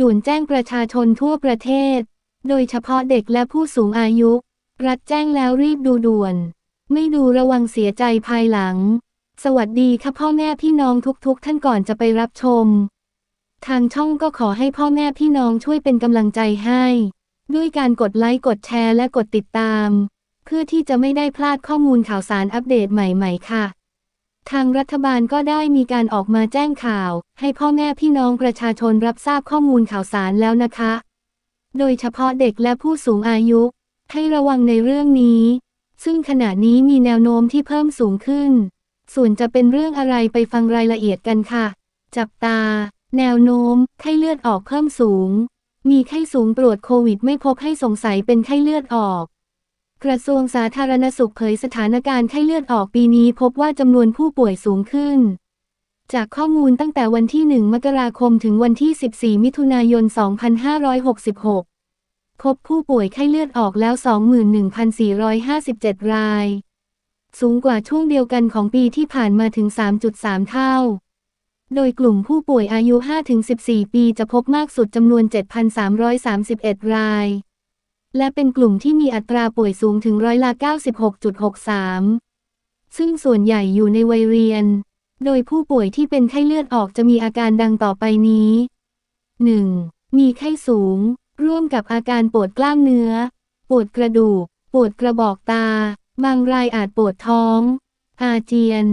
ด่วนแจ้งประชาชนทั่วประเทศ โดยเฉพาะเด็กและผู้สูงอายุ รัฐแจ้งแล้วรีบดูด่วน ไม่ดูระวังเสียใจภายหลัง สวัสดีค่ะพ่อแม่พี่น้องทุกๆ ท่านก่อนจะไปรับชม ทางช่องก็ขอให้พ่อแม่พี่น้องช่วยเป็นกำลังใจให้ ด้วยการกดไลค์กดแชร์และกดติดตาม เพื่อที่จะไม่ได้พลาดข้อมูลข่าวสารอัปเดตใหม่ ๆ ค่ะ ทางรัฐบาลก็ได้มีการออกมาแจ้งข่าว ให้พ่อแม่พี่น้องประชาชนรับทราบข้อมูลข่าวสารแล้วนะคะ โดยเฉพาะเด็กและผู้สูงอายุ ให้ระวังในเรื่องนี้ ซึ่งขณะนี้มีแนวโน้มที่เพิ่มสูงขึ้น ส่วนจะเป็นเรื่องอะไรไปฟังรายละเอียดกันค่ะ จับตา แนวโน้ม ไข้เลือดออกเพิ่มสูง มีไข้สูงตรวจโควิดไม่พบให้สงสัยเป็นไข้เลือดออก กระทรวงสาธารณสุขเผยสถานการณ์ไข้เลือดออกปีนี้พบว่าจำนวนผู้ป่วยสูงขึ้น จากข้อมูลตั้งแต่วันที่ 1 มกราคมถึงวันที่ 14 มิถุนายน 2566 พบผู้ป่วยไข้เลือดออกแล้ว 21,457 ราย สูงกว่าช่วงเดียวกันของปีที่ผ่านมาถึง 3.3 เท่า โดยกลุ่มผู้ป่วยอายุ 5-14 ปีจะพบมากสุดจำนวน 7,331 ราย และเป็นกลุ่มที่มีอัตราป่วยสูงถึงร้อยละ 96.63 ซึ่งส่วนใหญ่อยู่ในวัยเรียน โดยผู้ป่วยที่เป็นไข้เลือดออกจะมีอาการดังต่อไปนี้ 1. มีไข้สูง ร่วมกับอาการปวดกล้ามเนื้อ ปวดกระดูก ปวดกระบอกตา บางรายอาจปวดท้อง อาเจียน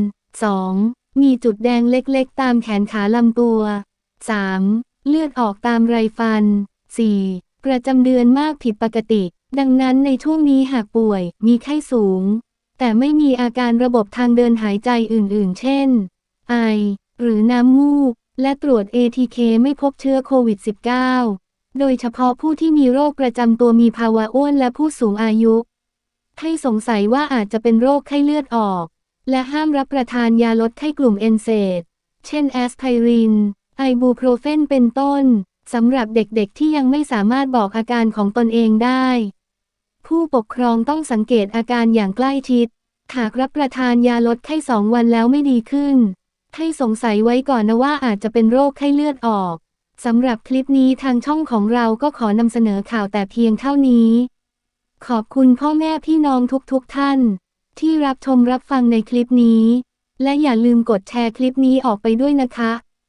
2. มีจุดแดงเล็กๆ ตามแขนขาลำตัว 3. เลือดออกตามไรฟัน 4. ประจำเดือนมากผิดปกติ ดังนั้นในช่วงนี้หากป่วย มีไข้สูง แต่ไม่มีอาการระบบทางเดินหายใจอื่นๆ เช่น ไอ หรือน้ำมูก และตรวจ ATK ไม่พบเชื้อโควิด -19 โดยเฉพาะผู้ที่มีโรคประจำตัวมีภาวะอ้วนและผู้สูงอายุ ให้สงสัยว่าอาจจะเป็นโรคไข้เลือดออก และห้ามรับประทานยาลดไข้กลุ่มเอนเซดเช่นแอสไพริน ไอบูโปรเฟนเป็นต้น สำหรับเด็กๆที่ยังไม่สามารถบอกอาการของตนเองได้ ผู้ปกครองต้องสังเกตอาการอย่างใกล้ชิด หากรับประทานยาลดไข้สองวันแล้วไม่ดีขึ้น ให้สงสัยไว้ก่อนนะว่าอาจจะเป็นโรคไข้เลือดออกสำหรับคลิปนี้ทางช่องของเราก็ขอนำเสนอข่าวแต่เพียงเท่านี้ ขอบคุณพ่อแม่พี่น้องทุกๆทท่าน ที่รับชมรับฟังในคลิปนี้ และอย่าลืมกดแชร์คลิปนี้ออกไปด้วยนะคะ